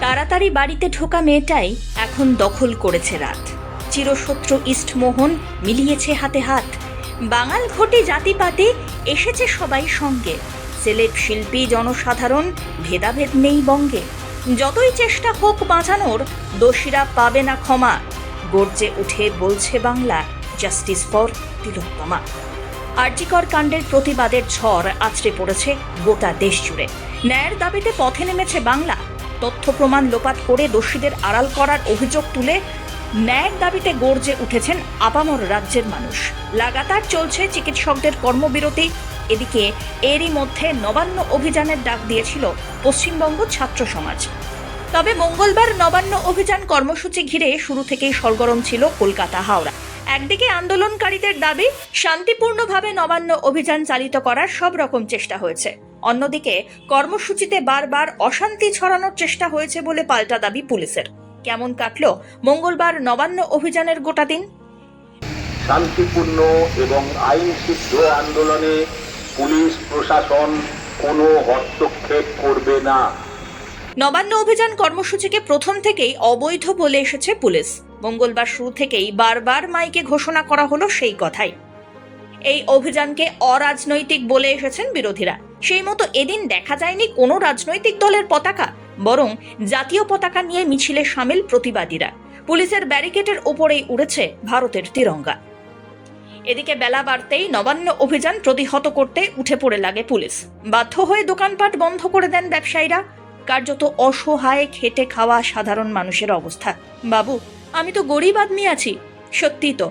তাড়াতাড়ি বাড়িতে ঢোকা মেয়েটাই এখন দখল করেছে রাত। চিরশত্রু ইস্টমোহন মিলিয়েছে হাতে হাত। বাঙাল ঘটি জাতিপাতি এসেছে সবাই সঙ্গে। সেলেব শিল্পী, জনসাধারণ, ভেদাভেদ নেই বঙ্গে। যতই চেষ্টা হোক বাঁচানোর, দোষীরা পাবে না ক্ষমা। গর্জে উঠে বলছে বাংলা, জাস্টিস ফর তিলোত্তমা। আর্জিকর কাণ্ডের প্রতিবাদের ঝড় আছড়ে পড়েছে গোটা দেশ জুড়ে। ন্যায়ের দাবিতে পথে নেমেছে বাংলা। তথ্য প্রমাণ লোপাট করে দোষীদের আড়াল করার অভিযোগ তুলে ন্যায়ের দাবিতে গর্জে উঠেছেন আপামর রাজ্যের মানুষ। লাগাতার চলছে চিকিৎসকদের কর্মবিরতি। এদিকে এরই মধ্যে নবান্ন অভিযানের ডাক দিয়েছিল পশ্চিমবঙ্গ ছাত্র সমাজ। তবে মঙ্গলবার নবান্ন অভিযান কর্মসূচি ঘিরে শুরু থেকেই সরগরম ছিল কলকাতা হাওড়া। একদিকে আন্দোলনকারীদের দাবি, শান্তিপূর্ণভাবে নবান্ন অভিযান চালিত করার সব রকম চেষ্টা হয়েছে। অন্যদিকে কর্মসূচিতে বারবার অশান্তি ছড়ানোর চেষ্টা হয়েছে বলে পাল্টা দাবি পুলিশের। কেমন কাটলো মঙ্গলবার নবান্ন অভিযানের গোটা দিন? শান্তিপূর্ণ এবং আইন সিদ্ধ আন্দোলনে পুলিশ প্রশাসন কোনো হস্তক্ষেপ করবে না। নবান্ন অভিযান কর্মসূচিকে প্রথম থেকেই অবৈধ বলে এসেছে পুলিশ। মঙ্গলবার শুরু থেকেই বারবার মাইকে ঘোষণা করা হলো সেই কথাই। এই অভিযানকে অরাজনৈতিক বলে এসেছেন বিরোধীরা। সেই মতো এদিন দেখা যায়নি কোনো রাজনৈতিক দলের পতাকা, বরং জাতীয় পতাকা নিয়ে মিছিলে সামিল প্রতিবাদীরা। পুলিশের ব্যারিকেডের ওপরেই উড়েছে ভারতের তিরঙ্গা। এদিকে বেলা বাড়তেই নবান্ন অভিযান প্রতিহত করতে উঠে পড়ে লাগে পুলিশ। বাধ্য হয়ে দোকানপাট বন্ধ করে দেন ব্যবসায়ীরা। কার্যত অসহায় খেটে খাওয়া সাধারণ মানুষের অবস্থা। বাবু আমি তো গরিব আদমি আছি। সত্যি তো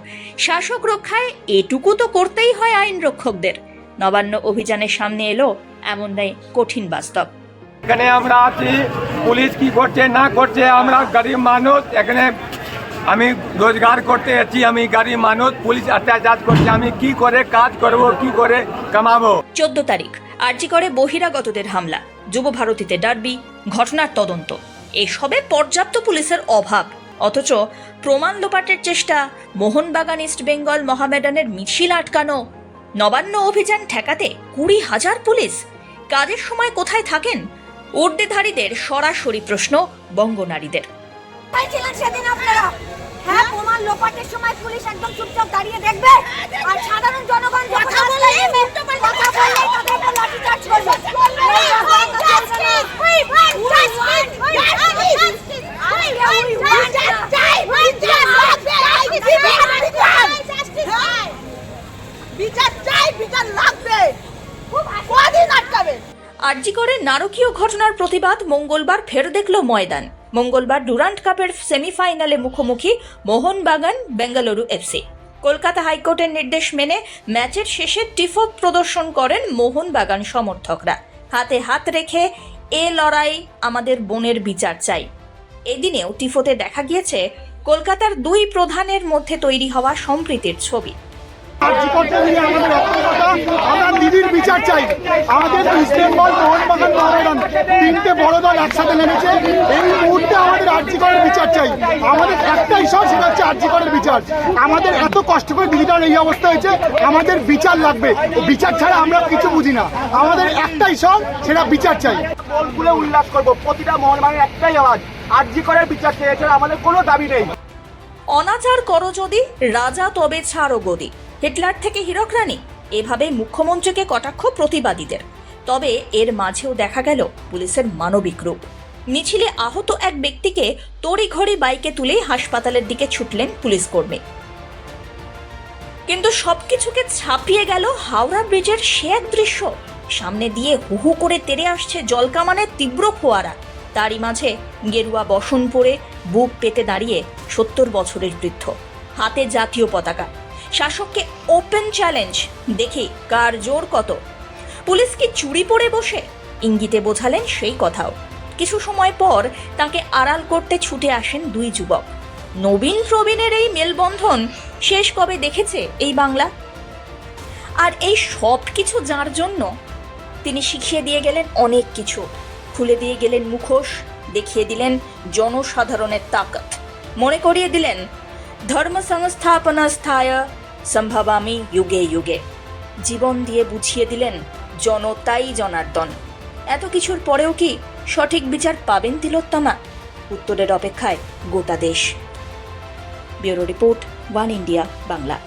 শাসক রক্ষায় এটুকু তো করতেই হয় আইন রক্ষকদের। নবান্ন অভিযানের সামনে এলো এমনটাই কঠিন বাস্তব। এখানে আমরা আছি পুলিশ কি করছে না করছে আমরা গরিব মানুষ এখানে আমি রোজগার করতে আছি আমি গরিব মানুষ পুলিশ অত্যাচার করছে আমি কি করে কাজ করব কি করে কামাবো? চোদ্দ তারিখ আর্জি করে বহিরাগতদের হামলা। যুব ভারতীতে ডার্বি ঘটনার তদন্ত। এসবে পর্যাপ্ত পুলিশের অভাব। অথচ প্রমাণ লোপাটের চেষ্টা মোহনবাগান ইস্ট বেঙ্গল মহামেডানের মিছিল আটকানো নবান্ন অভিযান ঠেকাতে কুড়ি হাজার পুলিশ। কাজের সময় কোথায় থাকেন? ঊর্ধ্বধারীদের সরাসরি প্রশ্ন বঙ্গনারীদের সেদিন আপনারা। হ্যাঁ প্রমাণ লোপাটের সময় পুলিশ একদম চুপচাপ দাঁড়িয়ে দেখবে। আর সাধারণ জনগণ কথা বললে তাদের লাঠিচার্জ করবে এই রাজনীতি চলবে না। বিচার চাই, বিচার লাগবে। কদিন আটকাবে? নারকীয় ঘটনার প্রতিবাদ মঙ্গলবার ফের দেখল ময়দান। মঙ্গলবার ডুরান্ট কাপের সেমিফাইনালে মুখোমুখি মোহনবাগান, বেঙ্গালুরু এফসি কলকাতা হাইকোর্টের নির্দেশ মেনে ম্যাচের শেষে টিফো প্রদর্শন করেন মোহনবাগান সমর্থকরা। হাতে হাত রেখে, এ লড়াই আমাদের বোনের বিচার চাই। এদিনেও টিফোতে দেখা গিয়েছে কলকাতার দুই প্রধানের মধ্যে তৈরি হওয়া সম্প্রীতির ছবি। আর্জি করতে গিয়ে আমাদের রক্ষকতা আমরা দিদির বিচার চাই। আমাদের ইস্ট বেঙ্গল মোহনবাগান মহামেডান তিনটে বড় দল একসাথে নেমেছে। এই মুহূর্তে আমাদের আর্জি করের বিচার চাই? আমাদের একটা ইস্যু সেটা হচ্ছে আর্জি করের বিচার। আমাদের এত কষ্ট করে দিদিটার এই অবস্থা হয়েছে আমাদের বিচার লাগবে। বিচার ছাড়া আমরা কিছু বুঝি না। আমাদের একটাই ইস্যু সেটা বিচার চাই। বলগুলো উল্লাস করব। প্রতিটা মোহনবাগানের একটাই আওয়াজ আর্জি করের বিচার চেয়ে এছাড়া আমাদের কোনো দাবি নেই। অনাচার করো যদি রাজা তবে ছাড়ো গদি। হিটলার থেকে হীরক রানী এভাবে মুখ্যমন্ত্রীকে কটাক্ষ প্রতিবাদীদের। তবে এর মাঝেও দেখা গেল পুলিশের মানবিক রূপ। মিছিলে আহত এক ব্যক্তিকে তড়িঘড়ি বাইকে তুলে হাসপাতালের দিকে ছুটলেন পুলিশ কর্মী কিন্তু সবকিছুকে ছাপিয়ে গেল হাওড়া ব্রিজের সে এক দৃশ্য। সামনে দিয়ে হুহু করে তেড়ে আসছে জলকামানের তীব্র ফোয়ারা। তারই মাঝে গেরুয়া বসন পরে বুক পেতে দাঁড়িয়ে সত্তর বছরের বৃদ্ধ। হাতে জাতীয় পতাকা। শাসককে ওপেন চ্যালেঞ্জ দেখি কার জোর কত। পুলিশ কি চুরি পরে বসে? ইঙ্গিতে বোঝালেন সেই কথাও। কিছু সময় পর তাকে আড়াল করতে ছুটে আসেন দুই যুবক। নবীন প্রবীণের এই মেলবন্ধন শেষ কবে দেখেছে এই বাংলা? আর এই সব কিছু যার জন্য? তিনি শিখিয়ে দিয়ে গেলেন অনেক কিছু। খুলে দিয়ে গেলেন মুখোশ, দেখিয়ে দিলেন জনসাধারণের তাকত। মনে করিয়ে দিলেন ধর্ম সংস্থাপনা স্থায় সম্ভবামি যুগে যুগে। জীবন দিয়ে বুঝিয়ে দিলেন জনতাই জনার্দন। এত কিছুর পরেও কি সঠিক বিচার পাবেন তিলোত্তমা? উত্তরের অপেক্ষায় গোটা দেশ। Bureau report, one India, Bangla.